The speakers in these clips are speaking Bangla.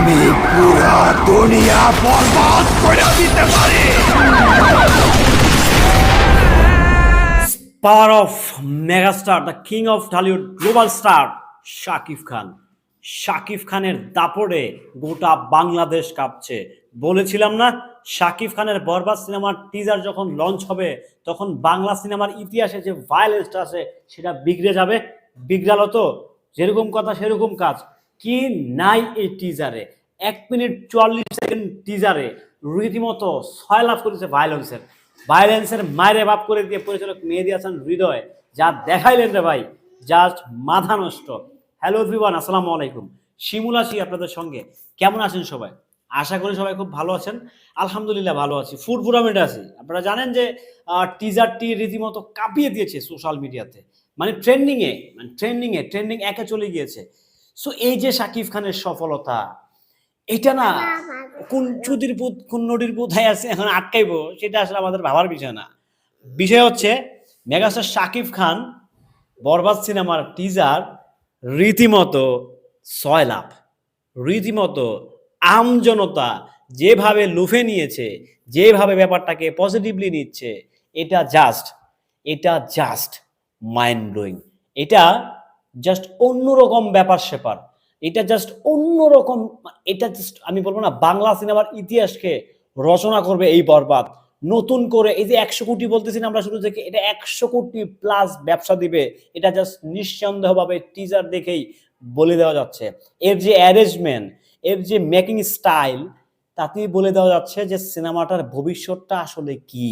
আমি পুরা দুনিয়া বরবাদ করে দিতে পারি। Power of megastar the king of Dhallywood global star Shakib Khan Shakib খানের দাপড়ে গোটা বাংলাদেশ কাঁপছে। বলেছিলাম না শাকিব খানের বরবাদ সিনেমার টিজার যখন লঞ্চ হবে, তখন বাংলা সিনেমার ইতিহাসে যে ভায়োলেন্সটা আছে, সেটা বিগড়ে যাবে। বিগড়ালো তো, যেরকম কথা সেরকম কাজ। কি নাই এই টিজারে এক মিনিট চুয়াল্লিশ সেকেন্ড টিজারে রীতিমতো ছয় লাভ করেছে ভায়োলেন্সের ভায়োলেন্সের মায়েরে বাপ করে দিয়ে পরিচালক মেহেদি হাসান হৃদয় যা দেখাইলেন রে ভাই জাস্ট মাথা নষ্ট। হ্যালো এভরিওয়ান আসসালামু আলাইকুম। শিমুল আছি আপনাদের সঙ্গে। কেমন আছেন সবাই? আশা করি সবাই খুব ভালো আছেন। আলহামদুলিল্লাহ ভালো আছি। ফুড পুরামেন্টে আছি। আপনারা জানেন যে টিজারটি রীতিমতো কাঁপিয়ে দিয়েছে সোশ্যাল মিডিয়াতে মানে ট্রেন্ডিংয়ে মানে ট্রেন্ডিংয়ে ট্রেন্ডিং একে চলে গিয়েছে। সো এই যে শাকিব খানের সফলতা এটা না কোন চুদির পুত কোন নদীর পুত হয়ে আছে এখন আটকাইবো সেটা আসলে আমাদের ভাবার বিষয় না। বিষয় হচ্ছে মেগাস্টার শাকিব খান বরবাদ সিনেমার টিজার রীতিমতো ছয় লাভ রীতিমতো আমজনতা যেভাবে লুফে নিয়েছে যেভাবে ব্যাপারটাকে পজিটিভলি নিচ্ছে এটা জাস্ট এটা জাস্ট মাইন্ড ব্লোয়িং এটা জাস্ট অন্যরকম ব্যাপার স্যাপার। এটা জাস্ট অন্যরকম, এটা জাস্ট আমি বলব না, বাংলা সিনেমার ইতিহাসকে রচনা করবে এই বরবাদ। নতুন করে এই যে একশো কোটি বলতেছি আমরা শুরু থেকে, এটা একশো কোটি প্লাস ব্যবসা দিবে। এটা জাস্ট নিঃসন্দেহভাবে টিজার দেখেই বলে দেওয়া যাচ্ছে। এর যে অ্যারেঞ্জমেন্ট এর যে মেকিং স্টাইল তাতেই বলে দেওয়া যাচ্ছে যে সিনেমাটার ভবিষ্যৎটা আসলে কি।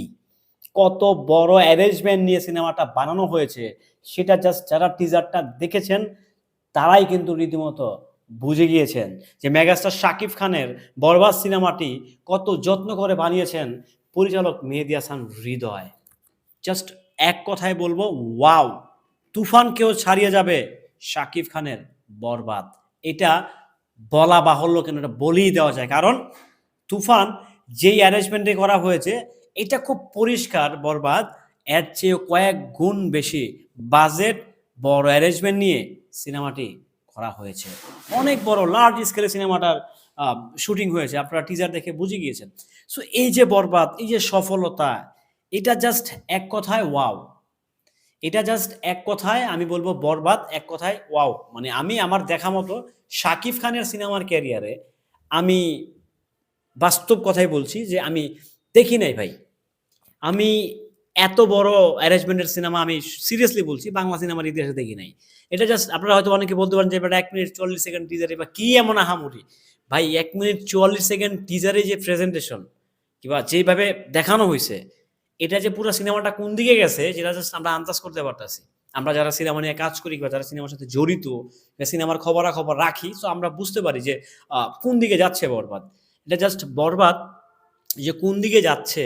কত বড় অ্যারেঞ্জমেন্ট নিয়ে সিনেমাটা বানানো হয়েছে, সেটা জাস্ট যারা টিজারটা দেখেছেন, তারাই কিন্তু রীতিমতো বুঝে গিয়েছেন যে মেগাস্টার শাকিব খানের বরবাদ সিনেমাটি কত যত্ন করে বানিয়েছেন পরিচালক মেহেদি হাসান হৃদয়। জাস্ট এক কথায় বলব ওয়াও তুফানকেও ছাড়িয়ে যাবে শাকিব খানের বরবাদ। এটা বলা বাহুল্য কেন? এটা বলেই দেওয়া যায়। কারণ তুফান যেই অ্যারেঞ্জমেন্টে করা হয়েছে এটা খুব পরিষ্কার, বরবাদ। এর চেয়ে কয়েক গুণ বেশি বাজেট বড় অ্যারেঞ্জমেন্ট নিয়ে সিনেমাটি করা হয়েছে। অনেক বড় লার্জ স্কেলে সিনেমাটার শুটিং হয়েছে। আপনারা টিজার দেখে বুঝে গিয়েছেন। সো এই যে বরবাদ, এই যে সফলতা, এটা জাস্ট এক কথায় ওয়াও এটা জাস্ট এক কথায়, আমি বলব বরবাদ, এক কথায় ওয়াও মানে আমি আমার দেখা মতো শাকিব খানের সিনেমার ক্যারিয়ারে আমি বাস্তব কথাই বলছি যে আমি দেখি নাই ভাই। আমি এত বড় অ্যারেঞ্জমেন্টের সিনেমা আমি সিরিয়াসলি বলছি, বাংলা সিনেমার ইতিহাসে দেখি নাই। এটা জাস্ট আপনারা হয়তো অনেকে বলতে পারেন যে এক মিনিট চল্লিশ সেকেন্ড টিজারে বা কি এমন আহামরি? ভাই, এক মিনিট চুয়াল্লিশ সেকেন্ড টিজারে যে প্রেজেন্টেশন কিংবা যেভাবে দেখানো হয়েছে এটা যে পুরো সিনেমাটা কোন দিকে গেছে, যেটা জাস্ট আমরা আন্দাজ করতে পারতেছি। আমরা যারা সিনেমা নিয়ে কাজ করি বা যারা সিনেমার সাথে জড়িত সিনেমার খবরাখবর রাখি তো আমরা বুঝতে পারি যে কোন দিকে যাচ্ছে বরবাদ। এটা জাস্ট বরবাদ যে কোন দিকে যাচ্ছে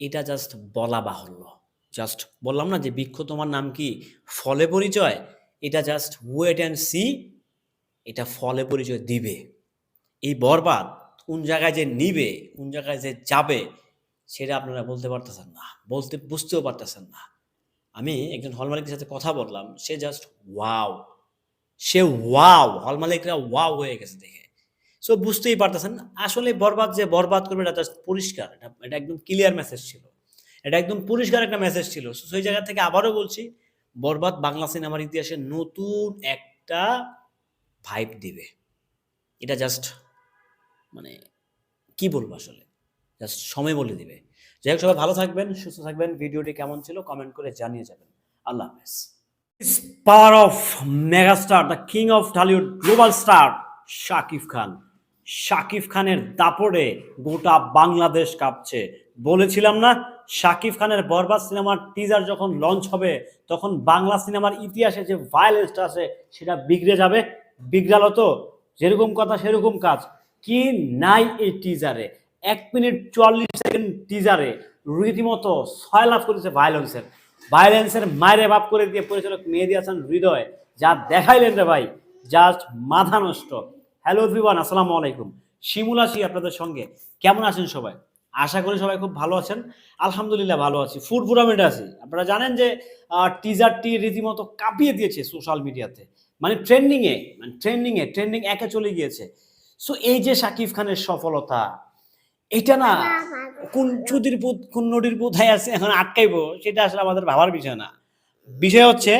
এটা জাস্ট বলা বাহুল্য। জাস্ট বললাম না যে বৃক্ষ তোমার নাম কি? ফলে পরিচয়? এটা জাস্ট ওয়েট অ্যান্ড সি এটা ফলে পরিচয় দিবে। এই বরবাদ কোন জায়গায় যে নিবে, কোন জায়গায় যে যাবে, সেটা আপনারা বলতে পারতেছেন না। বলতে, বুঝতেও পারতেছেন না। আমি একজন হল মালিকের সাথে কথা বললাম, সে জাস্ট ওয়াও সে ওয়াও হল মালিকরা ওয়াও হয়ে গেছে দেখে। সো বুঝতেই পারতেছেন। আসলে বরবাদ যে বরবাদ করবে এটা পরিষ্কার। এটা এটা একদম ক্লিয়ার মেসেজ ছিল। এটা একদম পরিষ্কার একটা মেসেজ ছিল। So, সেই জায়গা থেকে আবারও বলছি বরবাদ বাংলা সিনেমার ইতিহাসে নতুন একটা ভাইব দিবে। এটা জাস্ট মানে কি বলব আসলে? জাস্ট সময় বলে দিবে। যাই হোক সবাই ভালো থাকবেন সুস্থ থাকবেন। ভিডিওটি কেমন ছিল কমেন্ট করে জানিয়ে যাবেন। আল্লাহ হাফেজ। Power of megastar the king of Dhallywood global star Shakib Khan Shakib খানের দাপড়ে গোটা বাংলাদেশ কাঁপছে। বলেছিলাম না, শাকিব খানের বরবাদ সিনেমার টিজার যখন লঞ্চ হবে, তখন বাংলা সিনেমার ইতিহাসে যে ভায়োলেন্সটা আছে, সেটা বিগড়ে যাবে। বিগড়ালো তো, যেরকম কথা সেরকম কাজ। কি নাই এই টিজারে এক মিনিট চুয়াল্লিশ সেকেন্ড টিজারে রীতিমতো ছয় লাভ করেছে ভায়োলেন্সের ভায়োলেন্সের মায়েরে বাপ করে দিয়ে পরিচালক মেহেদি হাসান হৃদয়, যা দেখাইলেন রে ভাই জাস্ট মাথা নষ্ট। হ্যালো এভরিওয়ান আসসালামু আলাইকুম। শিমুল আছি আপনাদের সঙ্গে। কেমন আছেন সবাই? আশা করি সবাই খুব ভালো আছেন। আলহামদুলিল্লাহ ভালো আছি। ফুড পুরামেন্টে আছি। আপনারা জানেন যে টিজারটি রীতিমতো কাঁপিয়ে দিয়েছে সোশ্যাল মিডিয়াতে মানে ট্রেন্ডিংয়ে মানে ট্রেন্ডিংয়ে ট্রেন্ডিং একে চলে গিয়েছে। সো এই যে শাকিব খানের সফলতা এটা না কোন চুদির পুত কোন নদীর পুথায় আছে এখন আটকাইবো সেটা আসলে আমাদের ভাবার বিষয় না। বিষয় হচ্ছে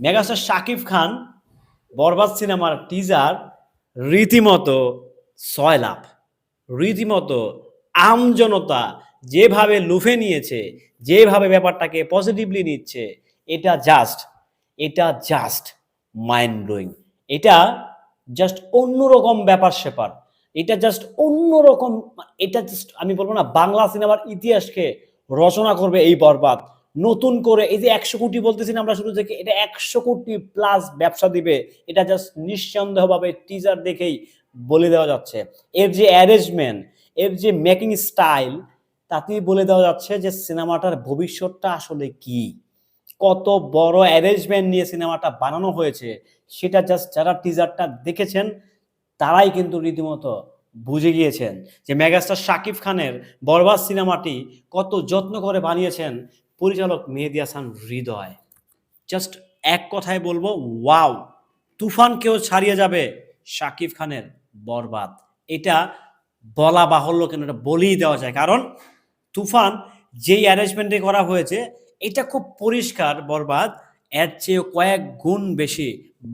মেগাস্টার শাকিব খান বরবাদ সিনেমার টিজার রীতিমতো ছয় লাভ রীতিমতো আমজনতা যেভাবে লুফে নিয়েছে, যেভাবে ব্যাপারটাকে পজিটিভলি নিচ্ছে, এটা জাস্ট এটা জাস্ট মাইন্ড ব্লোয়িং এটা জাস্ট অন্যরকম ব্যাপার স্যাপার। এটা জাস্ট অন্যরকম, এটা জাস্ট আমি বলব না, বাংলা সিনেমার ইতিহাসকে রচনা করবে এই বরবাদ। নতুন করে, এই যে একশো কোটি বলতেছি আমরা শুরু থেকে, এটা একশো কোটি প্লাস ব্যবসা দিবে, এটা জাস্ট নিঃসন্দেহভাবে টিজার দেখেই বলে দেওয়া যাচ্ছে। এর যে অ্যারেঞ্জমেন্ট এর যে মেকিং স্টাইল তাতেই বলে দেওয়া যাচ্ছে যে সিনেমাটার ভবিষ্যৎটা আসলে কি। কত বড় অ্যারেঞ্জমেন্ট নিয়ে সিনেমাটা বানানো হয়েছে, সেটা জাস্ট যারা টিজারটা দেখেছেন, তারাই কিন্তু রীতিমতো বুঝে গিয়েছেন যে মেগাস্টার শাকিব খানের বরবাদ সিনেমাটি কত যত্ন করে বানিয়েছেন পরিচালক মেহেদি হাসান হৃদয়। জাস্ট এক কথায় বলব ওয়াও তুফানকেও ছাড়িয়ে যাবে শাকিব খানের বরবাদ। এটা বলা বাহুল্য কেন? এটা বলেই দেওয়া যায়। কারণ তুফান যেই অ্যারেঞ্জমেন্টে করা হয়েছে, এটা খুব পরিষ্কার বরবাদ। এর চেয়ে কয়েক গুণ বেশি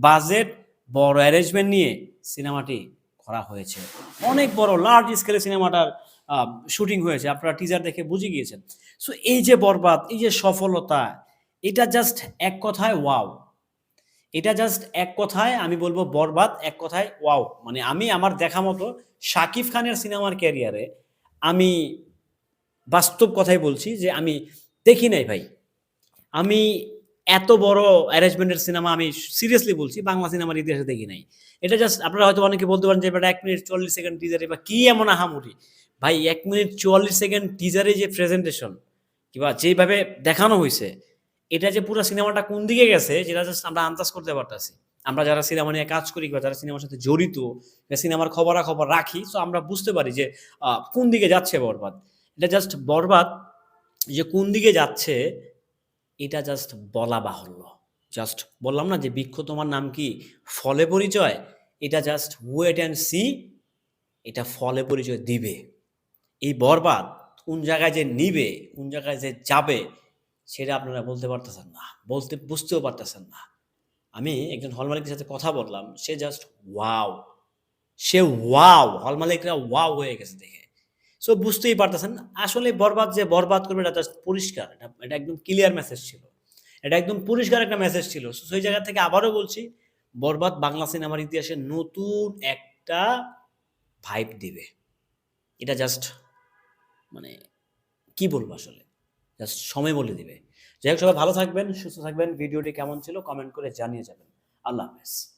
বাজেট বড় অ্যারেঞ্জমেন্ট নিয়ে সিনেমাটি করা হয়েছে। অনেক বড় লার্জ স্কেলে সিনেমাটার শুটিং হয়েছে, আপনারা টিজার দেখে বুঝে গিয়েছেন। সো এই যে বরবাদ, এই যে সফলতা, এটা জাস্ট এক কথায় ওয়াও এটা জাস্ট এক কথায় আমি বলব বরবাদ, এক কথায় ওয়াও মানে আমি আমার দেখা মতো শাকিব খানের সিনেমার ক্যারিয়ারে আমি বাস্তব কথাই বলছি যে আমি দেখি নাই ভাই। আমি এত বড় অ্যারেঞ্জমেন্টের সিনেমা আমি সিরিয়াসলি বলছি, বাংলা সিনেমার ইতিহাসে দেখি নাই। এটা জাস্ট আপনারা হয়তো অনেকে বলতে পারেন যে এটা এক মিনিট চল্লিশ সেকেন্ড টিজারে বা কি এমন আহামরি? ভাই, এক মিনিট চুয়াল্লিশ সেকেন্ড টিজারে যে প্রেজেন্টেশন কিংবা যেভাবে দেখানো হয়েছে এটা যে পুরো সিনেমাটা কোন দিকে গেছে যেটা জাস্ট আমরা আন্দাজ করতে পারতেছি। আমরা যারা সিনেমা নিয়ে কাজ করি বা যারা সিনেমার সাথে জড়িত সিনেমার খবরাখবর রাখি তো আমরা বুঝতে পারি যে কোন দিকে যাচ্ছে বরবাদ। এটা জাস্ট বরবাদ যে কোন দিকে যাচ্ছে, এটা জাস্ট বলা বাহুল্য। জাস্ট বললাম না যে বৃক্ষ তোমার নাম কি ফলে পরিচয়? এটা জাস্ট ওয়েট অ্যান্ড সি এটা ফলে পরিচয় দিবে। এই বরবাদ কোন জায়গায় যে নিবে কোন জায়গায় যে যাবে সেটা আপনারা বলতে পারতেছেন না। বলতে বুঝতেও পারতেছেন না। আমি একজন হল মালিকের সাথে কথা বললাম সে জাস্ট ওয়াও সে ওয়াও হল মালিকরা ওয়াও হয়ে গেছে দেখে। সো বুঝতেই পারতেছেন আসলে বরবাদ যে বরবাদ করবে এটা জাস্ট পরিষ্কার। এটা এটা একদম ক্লিয়ার মেসেজ ছিল। এটা একদম পরিষ্কার একটা মেসেজ ছিল। So, সেই জায়গা থেকে আবারও বলছি বরবাদ বাংলা সিনেমার ইতিহাসে নতুন একটা ভাইব দিবে। এটা জাস্ট মানে কি বলব আসলে? জাস্ট সময় বলে দিবে। যাই হোক, সবাই ভালো থাকবেন, সুস্থ থাকবেন। ভিডিওটি কেমন ছিল কমেন্ট করে জানিয়ে যাবেন। আল্লাহ হাফেজ।